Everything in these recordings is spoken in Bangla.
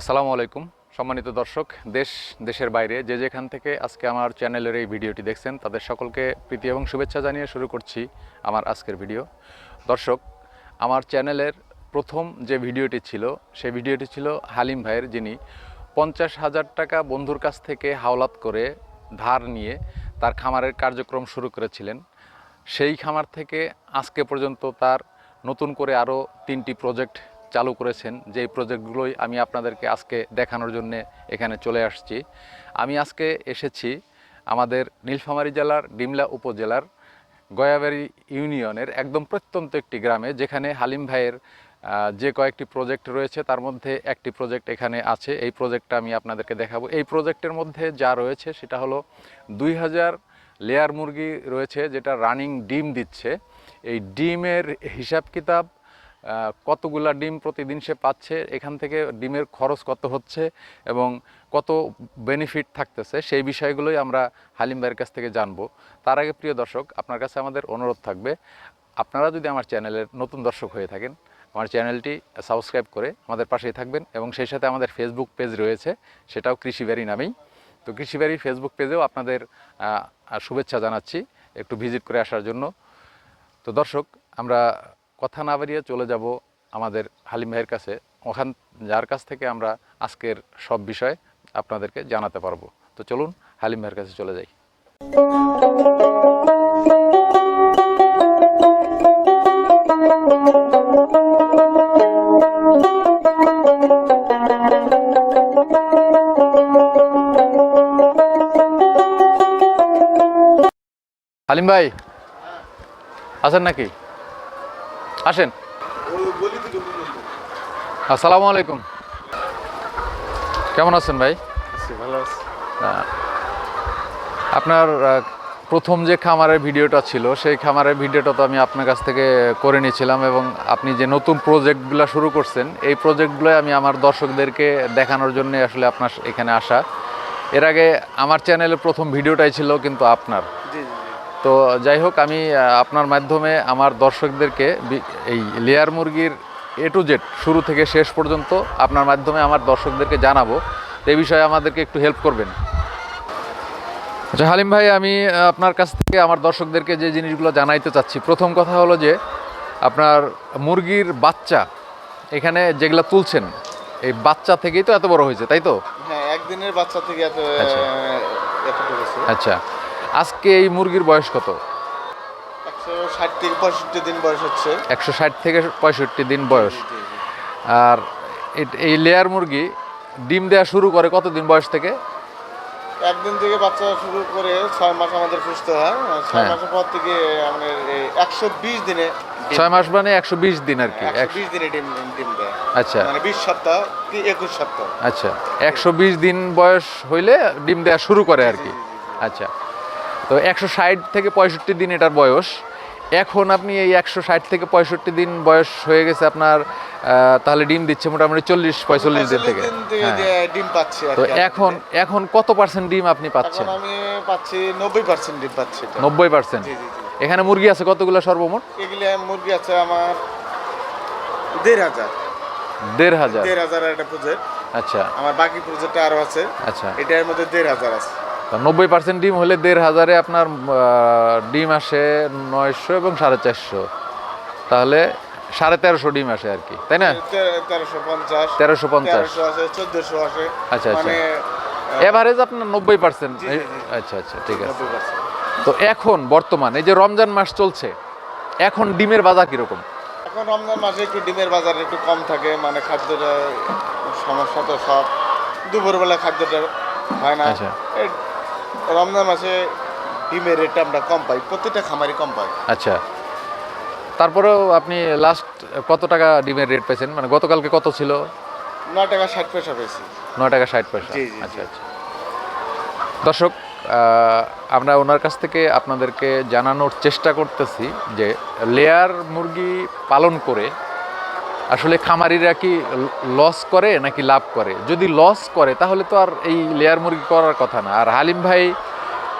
আসসালামু আলাইকুম, সম্মানিত দর্শক, দেশ, দেশের বাইরে যে যেখান থেকে আজকে আমার চ্যানেলের এই ভিডিওটি দেখছেন, তাদের সকলকে প্রীতি এবং শুভেচ্ছা জানিয়ে শুরু করছি আমার আজকের ভিডিও। দর্শক, আমার চ্যানেলের প্রথম যে ভিডিওটি ছিল সেই ভিডিওটি ছিল হালিম ভাইয়ের, যিনি পঞ্চাশ হাজার টাকা বন্ধুর কাছ থেকে হাওলাত করে ধার নিয়ে তার খামারের কার্যক্রম শুরু করেছিলেন। সেই খামার থেকে আজকে পর্যন্ত তার নতুন করে আরও তিনটি প্রজেক্ট চালু করেছেন, যেই প্রজেক্টগুলোই আমি আপনাদেরকে আজকে দেখানোর জন্য এখানে চলে আসছি। আমি আজকে এসেছি আমাদের নীলফামারী জেলার ডিমলা উপজেলার গয়াবাড়ি ইউনিয়নের একদম প্রত্যন্ত একটি গ্রামে, যেখানে হালিম ভাইয়ের যে কয়েকটি প্রজেক্ট রয়েছে তার মধ্যে একটি প্রজেক্ট এখানে আছে। এই প্রজেক্টটা আমি আপনাদেরকে দেখাবো। এই প্রজেক্টের মধ্যে যা রয়েছে সেটা হলো দুই হাজার লেয়ার মুরগি রয়েছে, যেটা রানিং ডিম দিচ্ছে। এই ডিমের হিসাব কিতাব কতগুলা ডিম প্রতিদিন সে পাচ্ছে, এখান থেকে ডিমের খরচ কত হচ্ছে এবং কত বেনিফিট থাকতেছে, সেই বিষয়গুলোই আমরা হালিম ভাইয়ের কাছ থেকে জানব। তার আগে প্রিয় দর্শক, আপনার কাছে আমাদের অনুরোধ থাকবে, আপনারা যদি আমার চ্যানেলের নতুন দর্শক হয়ে থাকেন, আমার চ্যানেলটি সাবস্ক্রাইব করে আমাদের পাশেই থাকবেন এবং সেই সাথে আমাদের ফেসবুক পেজ রয়েছে, সেটাও কৃষিবাড়ি নামেই। তো কৃষিবাড়ি ফেসবুক পেজেও আপনাদের শুভেচ্ছা জানাচ্ছি, একটু ভিজিট করে আসার জন্য। তো দর্শক, আমরা কথা না বাড়িয়ে চলে যাব আমাদের হালিম ভাইয়ের কাছে। ওখান, যার কাছ থেকে আমরা আজকের সব বিষয় আপনাদেরকে জানাতে পারব। তো চলুন হালিম ভাইয়ের কাছে চলে যাই। হালিম ভাই, আছেন নাকি? আসেন। আসসালামু আলাইকুম। কেমন আছেন ভাই? আপনার প্রথম যে খামারের ভিডিওটা ছিল সেই খামারের ভিডিওটা তো আমি আপনার কাছ থেকে করে নিয়েছিলাম এবং আপনি যে নতুন প্রজেক্টগুলো শুরু করছেন এই প্রজেক্টগুলো আমি আমার দর্শকদেরকে দেখানোর জন্য আসলে আপনার এখানে আসা। এর আগে আমার চ্যানেলের প্রথম ভিডিওটাই ছিল কিন্তু আপনার। তো যাই হোক আমি আপনার মাধ্যমে আমার দর্শকদেরকে এই লেয়ার মুরগির এ টু জেড শুরু থেকে শেষ পর্যন্ত আপনার মাধ্যমে আমার দর্শকদেরকে জানাব। এ বিষয়ে আমাদেরকে একটু হেল্প করবেন। আচ্ছা হালিম ভাই আমি আপনার কাছ থেকে আমার দর্শকদেরকে যে জিনিসগুলো জানাইতে চাচ্ছি প্রথম কথা হলো যে আপনার মুরগির বাচ্চা এখানে যেগুলো তুলছেন এই বাচ্চা থেকেই তো এত বড় হয়েছে তাই তো? হ্যাঁ একদিনের বাচ্চা থেকে এত আচ্ছা। আজকে এই মুরগির বয়স কত? একশো ষাট থেকে পঁয়ষট্টি দিন বয়স। আর এই লেয়ার মুরগি ডিম দেওয়া শুরু করে কতদিন বয়স থেকে? একদিন থেকে বাচ্চা শুরু করে ছয় মাস আমাদের সুস্থ হয়। ছয় হ্যাঁ। মাসের পর থেকে আমাদের একশো বিশ দিনে ছয় মাস মানে একশো বিশ দিন আর কি বিশ দিনে ডিম ডিম দেয়। আচ্ছা। মানে বিশ সপ্তাহ কি একুশ সপ্তাহ। আচ্ছা একশো বিশ দিন বয়স হইলে ডিম দেওয়া শুরু করে আর কি। আচ্ছা। তো একশো ষাট থেকে পঁয়ষট্টি দিন এটার বয়স। এখন আপনি এই একশো ষাট থেকে পঁয়ষট্টি দিন বয়স হয়ে গেছে আপনার তাহলে ডিম দিচ্ছে মোটামুটি চল্লিশ পঁয়তাল্লিশ দিন থেকে। হ্যাঁ। ডিম পাচ্ছি তো এখন এখন কত পার্সেন্ট ডিম আপনি পাচ্ছেন? আমি পাচ্ছি নব্বই পার্সেন্ট ডিম পাচ্ছি নব্বই পার্সেন্ট এখানে মুরগি আছে কতগুলো সর্বমোট? এগুলো মুরগি আছে আমার দেড় হাজার। দেড় হাজার? দেড় হাজার একটা প্রজেক্ট আচ্ছা। আমার বাকি প্রজেক্ট আরও আছে। আচ্ছা। এটার মধ্যে দেড় হাজার আছে। নব্বই পার্সেন্ট ডিম হলে দেড় হাজারে আপনার ডিম আসে নয়শো এবং সাড়ে চারশো। তাহলে সাড়ে তেরোশো ডিম আসে আর কি তাই না? তেরোশো পঞ্চাশ আচ্ছা, আচ্ছা। মানে এভারেজ আপনার নব্বই পার্সেন্ট। আচ্ছা আচ্ছা ঠিক আছে। তো এখন বর্তমান এই যে রমজান মাস চলছে এখন ডিমের বাজার কীরকম? এখন রমজান মাসে একটু ডিমের বাজার একটু কম থাকে মানে খাদ্যটা সমস্যা তো সব। দুপুরবেলা খাদ্যটা হয় না। আচ্ছা। রমজান মাসে ডিমের রেটটা আমরা কম পাই প্রত্যেকটা খামারই কম পাই। আচ্ছা। তারপরেও আপনি লাস্ট কত টাকা ডিমের রেট পেয়েছেন? মানে গতকালকে কত ছিল? নয় টাকা ষাট পয়সা পেয়েছি। নয় টাকা ষাট পয়সা। আচ্ছা আচ্ছা। দর্শক আমরা ওনার কাছ থেকে আপনাদেরকে জানানোর চেষ্টা করতেছি যে লেয়ার মুরগি পালন করে আসলে খামারিরা কি লস করে নাকি লাভ করে? যদি লস করে, তাহলে তো আর এই লেয়ার মুরগি করার কথা না। আর হালিম ভাই,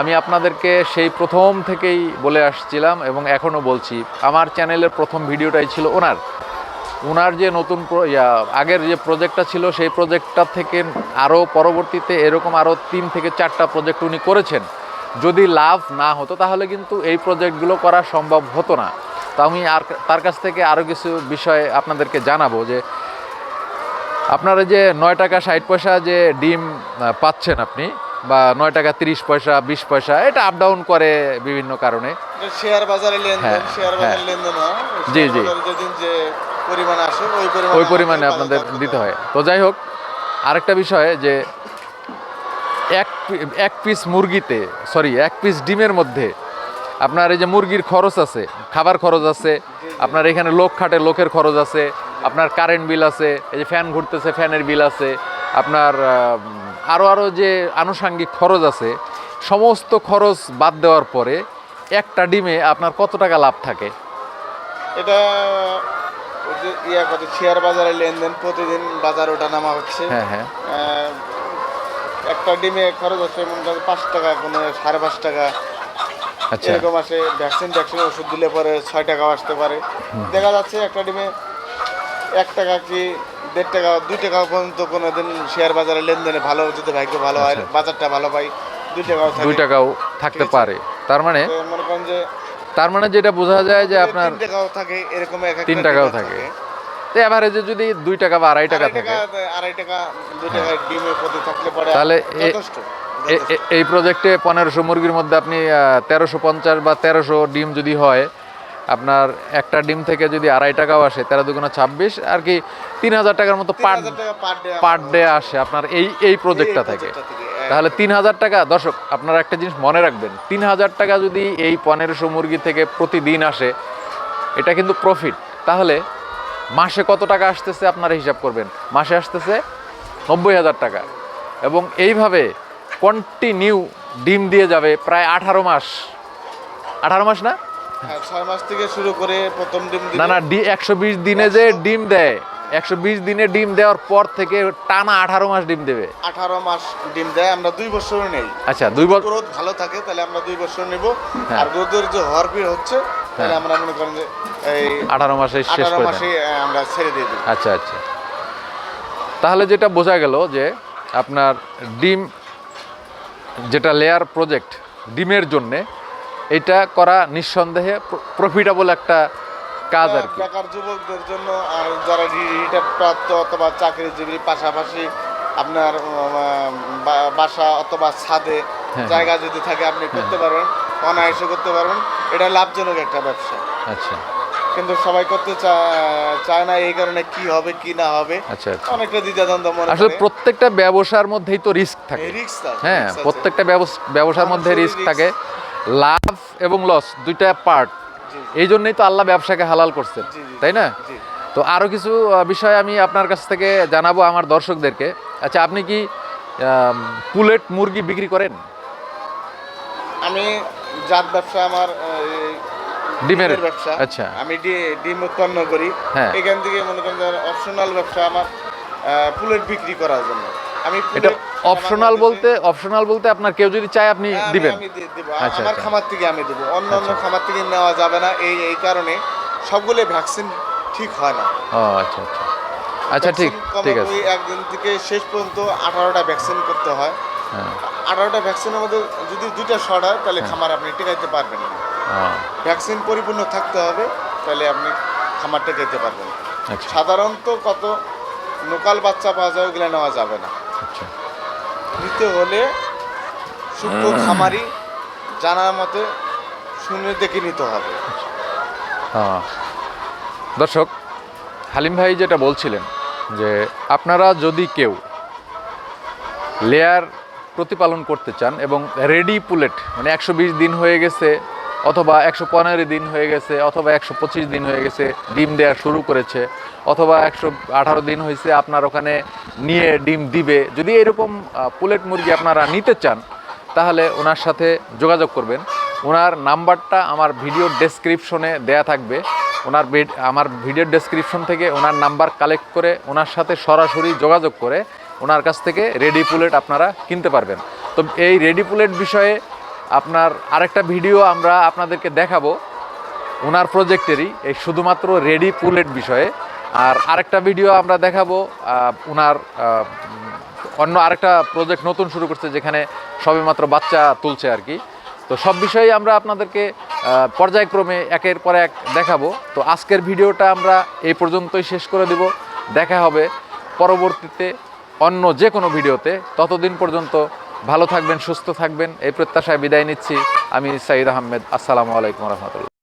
আমি আপনাদেরকে সেই প্রথম থেকেই বলে আসছিলাম এবং এখনও বলছি, আমার চ্যানেলের প্রথম ভিডিওটাই ছিল ওনার। ওনার যে নতুন আগের যে প্রজেক্টটা ছিল, সেই প্রজেক্টটা থেকে আরও পরবর্তীতে এরকম আরও তিন থেকে চারটা প্রজেক্ট উনি করেছেন। যদি লাভ না হতো, তাহলে কিন্তু এই প্রজেক্টগুলো করা সম্ভব হতো না। তো আমি আর তার কাছ থেকে আরও কিছু বিষয় আপনাদেরকে জানাব যে আপনারা যে নয় টাকা ষাট পয়সা যে ডিম পাচ্ছেন আপনি বা নয় টাকা তিরিশ পয়সা বিশ পয়সা এটা আপ ডাউন করে বিভিন্ন কারণে শেয়ার বাজারে লেনদেন হ্যাঁ, শেয়ার হ্যাঁ। বাজারে লেনদেন জি, জি। যেদিন যে পরিমাণ আসে ওই পরিমাণে ওই পরিমাণে আপনাদের দিতে হয় তো যাই হোক আরেকটা বিষয় যে এক এক পিস মুরগিতে সরি এক পিস ডিমের মধ্যে আপনার এই যে মুরগির খরচ আছে খাবার খরচ আছে আপনার এখানে লোক খাটে লোকের খরচ আছে আপনার কারেন্ট বিল আছে এই যে ফ্যান ঘুরতেছে ফ্যানের বিল আছে আপনার আরও আরও যে আনুষাঙ্গিক খরচ আছে সমস্ত খরচ বাদ দেওয়ার পরে একটা ডিমে আপনার কত টাকা লাভ থাকে? এটা ইয়া কত শেয়ার বাজারে লেনদেন প্রতিদিন বাজার ওঠা নামা হচ্ছে। হ্যাঁ হ্যাঁ। একটা ডিমে খরচ হচ্ছে পাঁচ টাকা কোনো সাড়ে পাঁচ টাকা। এরকম আসে ভ্যাকসিন ভ্যাকসিন ওষুধ দিলে পরে ছয় টাকাও আসতে পারে। দেখা যাচ্ছে একটা ডিমে এক টাকা কি দেড় টাকা দুই টাকা পর্যন্ত কোনো দিন শেয়ার বাজারে লেনদেনে ভালো যদি ভাগ্য ভালো হয় আচ্ছা। বাজারটা ভালো পাই দুই টাকাও দুই টাকাও থাকতে পারে। তার মানে মনে করেন যে তার মানে যেটা বোঝা যায় যে আপনার তিন টাকাও থাকে এরকম তিন টাকাও থাকে। তো এভারেজে যদি দুই টাকা বা আড়াই টাকা থাকে আড়াই টাকা দুই টাকা ডিমে প্রতি থাকলে পরে তাহলে যথেষ্ট। এই প্রজেক্টে পনেরোশো মুরগির মধ্যে আপনি তেরোশো পঞ্চাশ বা তেরোশো ডিম যদি হয় আপনার একটা ডিম থেকে যদি আড়াই টাকাও আসে তেরো দুগুণা ছাব্বিশ আর কি তিন হাজার টাকার মতো পার পার ডে আসে আপনার এই এই প্রজেক্টটা থেকে। তাহলে তিন হাজার টাকা দর্শক আপনারা একটা জিনিস মনে রাখবেন তিন হাজার টাকা যদি এই পনেরোশো মুরগি থেকে প্রতিদিন আসে এটা কিন্তু প্রফিট তাহলে মাসে কত টাকা আসতেছে আপনারা হিসাব করবেন? মাসে আসতেছে নব্বই হাজার টাকা। এবং এইভাবে কন্টিনিউ ডিম দিয়ে যাবে প্রায় আঠারো মাস। আঠারো মাস না? হ্যাঁ, ছয় মাস থেকে শুরু করে প্রথম ডিম না না একশো বিশ দিনে যে ডিম দেয় একশো বিশ দিনে ডিম দেওয়ার পর থেকে টানা আঠারো মাস ডিম দেবে। আঠারো মাস ডিম দেয় আমরা দুই বছর নেই। আচ্ছা দুই বছর গ্রোথ ভালো থাকে তাহলে আমরা দুই বছর নেব। হ্যাঁ। আর গ্রোথের যে হরপির হচ্ছে তাহলে আমরা মনে করেন যে এই আঠারো মাসে শেষ করে মাসে আমরা ছেড়ে দিয়ে দিই আচ্ছা আচ্ছা। তাহলে যেটা বোঝা গেল যে আপনার ডিম যেটা লেয়ার প্রজেক্ট ডিমের জন্যে এটা করা নিঃসন্দেহে প্রফিটেবল একটা কাজ আর কি। বেকার যুবকদের জন্য আর যারা রিটায়ার প্রাপ্ত অথবা চাকরিজীবী পাশাপাশি আপনার বাসা অথবা ছাদে হ্যাঁ। জায়গা যদি থাকে আপনি করতে পারবেন অনায়াসে করতে পারবেন। এটা লাভজনক একটা ব্যবসা। আচ্ছা। কিন্তু সবাই করতে চায় না এই কারণে কি হবে কি না হবে আচ্ছা আচ্ছা। অনেকটা দ্বিধাদ্বন্দ্ব মনে আসলে প্রত্যেকটা ব্যবসার মধ্যেই তো রিস্ক থাকে। হ্যাঁ প্রত্যেকটা ব্যবসার মধ্যে রিস্ক থাকে। লাভ এবং লস দুইটা পার্ট এই জন্যই তো আল্লাহ ব্যবসাকে হালাল করছেন তাই না? তো আরও কিছু বিষয় আমি আপনার কাছ থেকে জানাব আমার দর্শকদেরকে। আচ্ছা আপনি কি পুলেট মুরগি বিক্রি করেন? আমি জাত ব্যবসা আমার ডিমের ব্যবসা। আচ্ছা। আমি ডিম উৎপন্ন করি। হ্যাঁ। এখান থেকে মনে করেন অপশনাল ব্যবসা আমার পুলেট বিক্রি করার জন্য। আমি এটা অপশনাল বলতে অপশনাল বলতে আপনার কেউ যদি চায় আপনি হ্যাঁ, দিবেন। আমি দিব। আচ্ছা, আমার আচ্ছা। খামার থেকে আমি দেবো। অন্য অন্য আচ্ছা। খামার থেকে নেওয়া যাবে না। এই এই কারণে সবগুলো ভ্যাকসিন ঠিক হয় না। ও আচ্ছা আচ্ছা। আচ্ছা ঠিক ঠিক আছে। একদিন থেকে শেষ পর্যন্ত আঠারোটা ভ্যাকসিন করতে হয়। হ্যাঁ। আঠারোটা ভ্যাকসিনের মধ্যে যদি দুইটা শর্ট হয় তাহলে। খামার আপনি টিকাইতে পারবেন না। ভ্যাকসিন পরিপূর্ণ থাকতে হবে তাহলে আপনি খামারটা টিকাইতে পারবেন। আচ্ছা। সাধারণত কত লোকাল বাচ্চা পাওয়া যায় ওগুলো নেওয়া যাবে না। আচ্ছা। নিতে হলে সূক্ষ্ম খামারি জানার মতে শুনে দেখে নিতে হবে। হ্যাঁ। দর্শক হালিম ভাই যেটা বলছিলেন যে আপনারা যদি কেউ লেয়ার প্রতিপালন করতে চান এবং রেডি পুলেট মানে একশো বিশ দিন হয়ে গেছে অথবা একশো পনেরো দিন হয়ে গেছে, অথবা একশো পঁচিশ দিন হয়ে গেছে ডিম দেওয়া শুরু করেছে, অথবা একশো আঠারো দিন হয়েছে আপনার ওখানে নিয়ে ডিম দিবে। যদি এরকম পুলেট মুরগি আপনারা নিতে চান, তাহলে ওনার সাথে যোগাযোগ করবেন। ওনার নাম্বারটা আমার ভিডিও ডেসক্রিপশনে দেয়া থাকবে। ওনার আমার ভিডিও ডেসক্রিপশন থেকে ওনার নাম্বার কালেক্ট করে ওনার সাথে সরাসরি যোগাযোগ করে ওনার কাছ থেকে রেডি পুলেট আপনারা কিনতে পারবেন। তো এই রেডি পুলেট বিষয়ে আপনার আরেকটা ভিডিও আমরা আপনাদেরকে দেখাবো ওনার প্রজেক্টেরই, এই শুধুমাত্র রেডি পুলেট বিষয়ে। আর আরেকটা ভিডিও আমরা দেখাবো ওনার অন্য আরেকটা প্রজেক্ট নতুন শুরু করছে যেখানে সবেমাত্র বাচ্চা তুলছে আর কি। তো সব বিষয়ে আমরা আপনাদেরকে পর্যায়ক্রমে একের পর এক দেখাবো। তো আজকের ভিডিওটা আমরা এই পর্যন্তই শেষ করে দিব। দেখা হবে পরবর্তীতে অন্য যে কোনো ভিডিওতে। ততদিন পর্যন্ত ভালো থাকবেন সুস্থ থাকবেন। এই প্রত্যাশায় বিদায় নিচ্ছি। আমি সাইদ আহমেদ। আসসালামু আলাইকুম রহমতুল্লাহ।